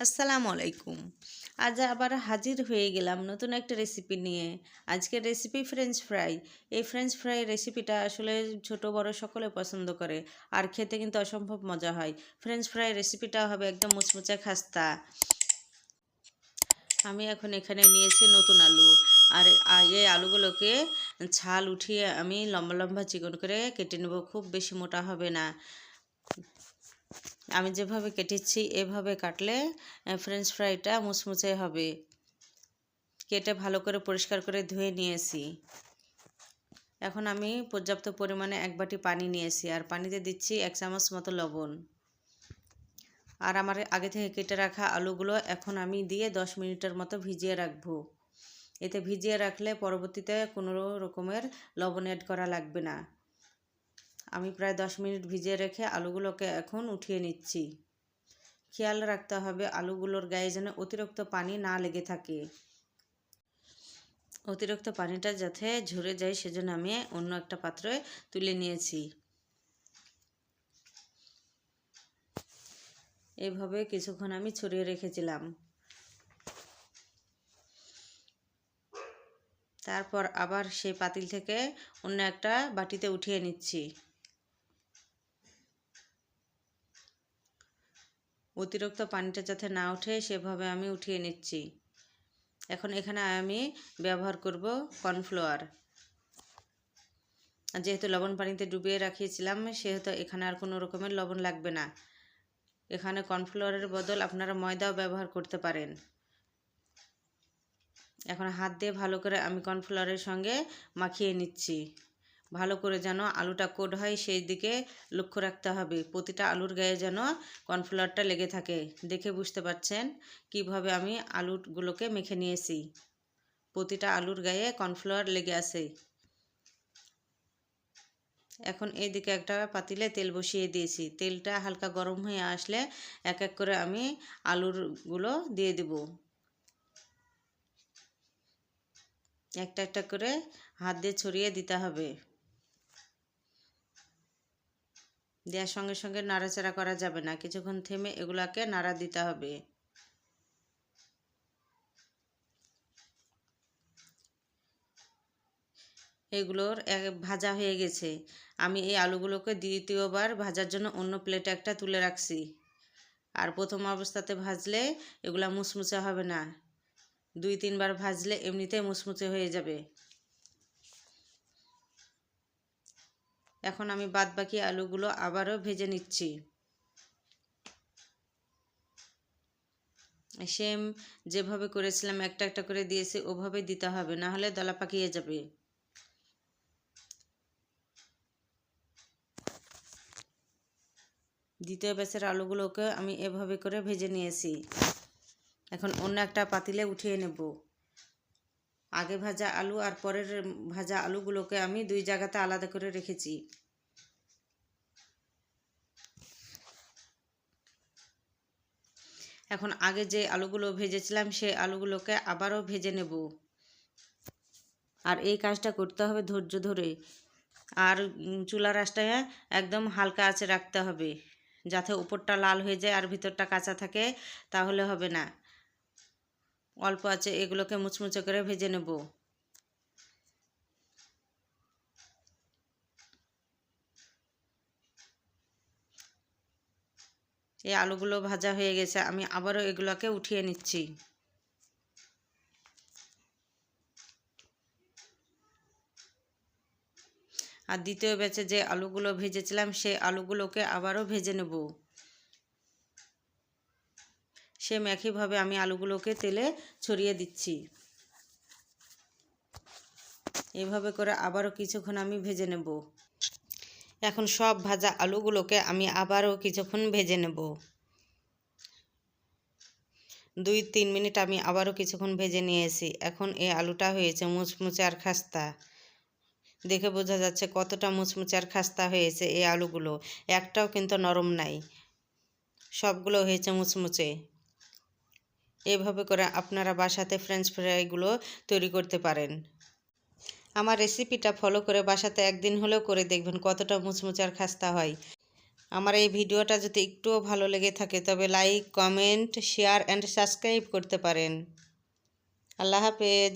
আসসালামু আলাইকুম। আজ আবার হাজির হয়ে গেলাম নতুন একটা রেসিপি নিয়ে। আজকের রেসিপি ফ্রেঞ্চ ফ্রাই এই ফ্রেঞ্চ ফ্রাই রেসিপিটা আসলে ছোট, বড় সকলে পছন্দ করে আর খেতে কিন্তু অসম্ভব মজা হয়। ফ্রেঞ্চ ফ্রাই রেসিপিটা হবে একদম মুচমুচে খাস্তা। আমি এখন এখানে নিয়েছি নতুন আলু। আর এই আলুগুলোকে ছাল উঠিয়ে আমি লম্বা লম্বা চিকন করে কেটে নেব, খুব বেশি মোটা হবে না। আমি যেভাবে কেটেছি, এভাবে কাটলে ফ্রেঞ্চ ফ্রাইটা মুচমুচে হবে। কেটে ভালো করে পরিষ্কার করে ধুয়ে নিয়েছি। এখন আমি পর্যাপ্ত পরিমাণে এক বাটি পানি নিয়েছি আর পানিতে দিচ্ছি এক চামচ মতো লবণ। আর আমার আগে থেকে কেটে রাখা আলুগুলো এখন আমি দিয়ে দশ মিনিটের মতো ভিজিয়ে রাখব। এতে ভিজিয়ে রাখলে পরবর্তীতে কোনো রকমের লবণ অ্যাড করা লাগবে না। আমি প্রায় দশ মিনিট ভিজিয়ে রেখে আলুগুলোকে এখন উঠিয়ে নিচ্ছি। খেয়াল রাখতে হবে, আলুগুলোর গায়ে যেন অতিরিক্ত পানি না লেগে থাকে। অতিরিক্ত পানিটা যাতে ঝরে যায় সেজন্য আমি অন্য একটা পাত্রে তুলে নিয়েছি। এভাবে কিছুক্ষণ আমি ছড়িয়ে রেখেছিলাম। তারপর আবার সেই পাতিল থেকে অন্য একটা বাটিতে উঠিয়ে নিচ্ছি। অতিরিক্ত পানিটা যাতে না ওঠে সেভাবে আমি উঠিয়ে নিচ্ছি। এখন এখানে আমি ব্যবহার করব কর্নফ্লাওয়ার যেহেতু লবণ পানিতে ডুবিয়ে রাখিয়েছিলাম, সেহেতু এখানে আর কোনো রকমের লবণ লাগবে না। এখানে কর্নফ্লাওয়ারের বদল আপনারা ময়দাও ব্যবহার করতে পারেন। এখন হাত দিয়ে ভালো করে আমি কর্নফ্লাওয়ারের সঙ্গে মাখিয়ে নিচ্ছি। ভালো করে যেন আলুটা কোড হয়, সেই দিকে লক্ষ্য রাখতে হবে। প্রতিটা আলুর গায়ে যেন কর্নফ্লাওয়ারটা লেগে থাকে। দেখে বুঝতে পারছেন কীভাবে আমি আলুগুলোকে মেখে নিয়েছি। প্রতিটা আলুর গায়ে কর্নফ্লাওয়ার লেগে আছে। এখন এই দিকে একটা পাতিলে তেল বসিয়ে দিয়েছি। তেলটা হালকা গরম হয়ে আসলে এক এক করে আমি আলুরগুলো দিয়ে দেব। একটা একটা করে হাত দিয়ে ছড়িয়ে দিতে হবে। দেওয়ার সঙ্গে সঙ্গে নাড়াচাড়া করা যাবে না। কিছুক্ষণ থেমে এগুলাকে নাড়া দিতে হবে। এগুলোর ভাজা হয়ে গেছে। আমি এই আলুগুলোকে দ্বিতীয়বার ভাজার জন্য অন্য প্লেটে একটা তুলে রাখছি। আর প্রথম অবস্থাতে ভাজলে এগুলা মুচমুচে হবে না। দুই, তিনবার ভাজলে এমনিতেই মুচমুচে হয়ে যাবে। এখন আমি বাদ বাকি আলুগুলো আবারও ভেজে নিচ্ছি। সেম যেভাবে করেছিলাম, একটা একটা করে দিয়েছি, ওভাবে দিতে হবে, না হলে দলা পাকিয়ে যাবে। দ্বিতীয় ব্যাচের আলুগুলোকে আমি এভাবে করে ভেজে নিয়েছি। এখন অন্য একটা পাতিলে উঠিয়ে নেব। আগে ভাজা আলু আর পরের ভাজা আলুগুলোকে আমি দুই জায়গাতে আলাদা করে রেখেছি। এখন আগে যে আলুগুলো ভেজেছিলাম সেই আলুগুলোকে আবারও ভেজে নেব। আর এই কাজটা করতে হবে ধৈর্য ধরে। আর চুলা রাসটা একদম হালকা আছে রাখতে হবে। যাতে উপরটা লাল হয়ে যায় আর ভিতরটা কাঁচা থাকে, তাহলে হবে না। অল্প আছে, এগুলোকে মুচমুচে করে ভেজে নেব। এই আলুগুলো ভাজা হয়ে গেছে, আমি আবারও এগুলোকে উঠিয়ে নিচ্ছি। আর দ্বিতীয় ব্যাচে যে আলুগুলো ভেজেছিলাম, সেই আলুগুলোকে আবারও ভেজে নেব। সেম একইভাবে আমি আলুগুলোকে তেলে ছড়িয়ে দিচ্ছি। এভাবে করে আবারও কিছুক্ষণ আমি ভেজে নেব। এখন সব ভাজা আলুগুলোকে আমি আবারও কিছুক্ষণ ভেজে নেব। দুই তিন মিনিট আমি আবারও কিছুক্ষণ ভেজে নিয়েছি। এখন এই আলুটা হয়েছে মুচমুচে আর খাস্তা। দেখে বোঝা যাচ্ছে কতটা মুচমুচে আর খাস্তা হয়েছে এই আলুগুলো। একটাও কিন্তু নরম নাই। সবগুলো হয়েছে মুচমুচে। এভাবে করে আপনারা বাসাতে ফ্রেঞ্চ ফ্রাইগুলো তৈরি করতে পারেন। আমার রেসিপিটা ফলো করে বাসাতে একদিন হলেও করে দেখবেন কতটা মুচমুচার খাস্তা হয়। আমার এই ভিডিওটা যদি একটুও ভালো লেগে থাকে তবে like comment share and subscribe করতে পারেন। আল্লাহ হাফেজ।